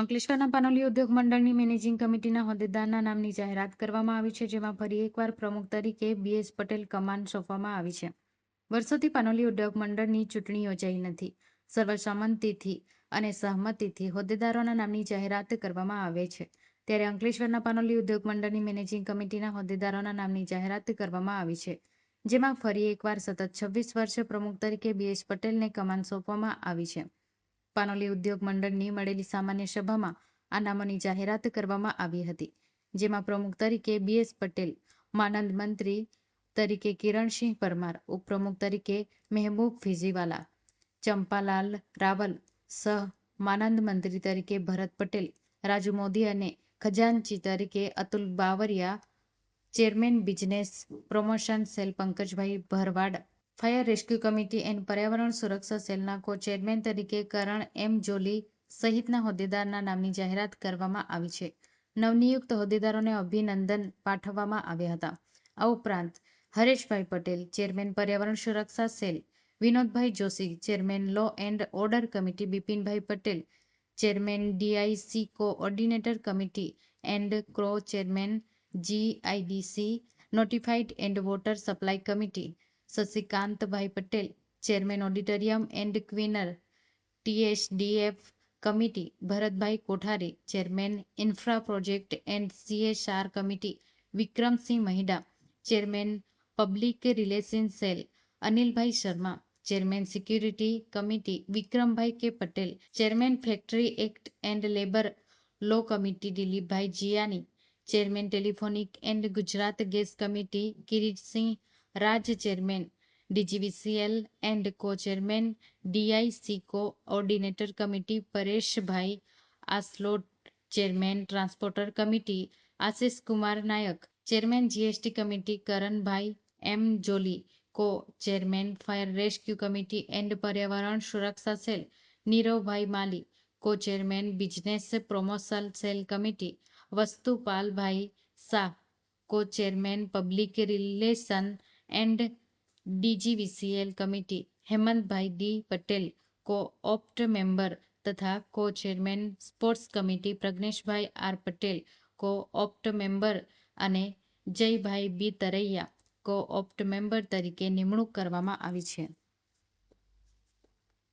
અંકલેશ્વરના પાનોલી ઉદ્યોગ મંડળની મેનેજિંગ કમિટીના હોદ્દેદારના નામની જાહેરાત કરવામાં આવી છે જેમાં ફરી એકવાર પ્રમુખ તરીકે બીએસ પટેલ કમાન સોંપવામાં આવી છે વર્ષોથી પાનોલી ઉદ્યોગ મંડળની ચૂંટણી યોજાઈ નથી સર્વસંમતિથી અને સહમતિથી હોદ્દેદારોના નામની જાહેરાત કરવામાં આવે છે ત્યારે અંકલેશ્વરના પાનોલી ઉદ્યોગ મંડળની મેનેજિંગ કમિટીના હોદ્દેદારોના નામની જાહેરાત કરવામાં આવી છે જેમાં ફરી એકવાર સતત છવ્વીસ વર્ષ પ્રમુખ તરીકે બીએસ પટેલને કમાન સોંપવામાં આવી છે પાનોલી ઉદ્યોગ મંડળની મળેલી સામાન્ય સભામાં આ નામોની જાહેરાત કરવામાં આવી હતી જેમાં પ્રમુખ તરીકે બીએસ પટેલ માનંદ મંત્રી તરીકે કિરણસિંહ પરમાર ઉપપ્રમુખ તરીકે મહેબૂબ ફિઝીવાલા ચંપાલાલ રાવલ સહ માનંદ મંત્રી તરીકે ભરત પટેલ રાજુ મોદી અને ખજાનચી તરીકે Atul Bavariya chairman business promotion cell Pankajbhai Bharwad fire rescue committee and પર્યાવરણ સુરક્ષા સેલના કો ચેરમેન તરીકે કરણ એમ જોલી સહિતના હોદ્દેદારના નામની જાહેરાત કરવામાં આવી છે નવનિયુક્ત હોદ્દેદારોને અભિનંદન પાઠવવામાં આવ્યા હતા આ ઉપરાંત હરેશભાઈ પટેલ ચેરમેન પર્યાવરણ સુરક્ષા cell Vinodbhai Joshi chairman law and order committee Bipinbhai Patel chairman DIC coordinator committee and co chairman GIDC notified and water supply committee Shashikantbhai Patel chairman auditorium and ક્વિનર TSDF committee Bharatbhai Kothari chairman infra project and CSR committee Vikramsinh Mahida chairman public relation cell Anilbhai Sharma chairman security committee Vikrambhai K Patel chairman factory act and labour law committee Dilipbhai Jiyani chairman telephonic and Gujarat gas committee Kiritsinh Raj chairman DGVCL and co chairman DIC coordinator committee Pareshbhai Aslot chairman transporter committee Ashish Kumar Nayak chairman GST committee Karanbhai M Joli co chairman fire rescue committee and પર્યાવરણ સુરક્ષા cell Niravbhai Mali co chairman business promotion cell committee Vastupalbhai Shah co chairman public relation and DGVCL committee Hemantbhai D Patel co opt member તથા co chairman sports committee Pragneshbhai R Patel co opt member અને જયભાઈ બી તરૈયા કો opt member તરીકે નિમણૂક કરવામાં આવી છે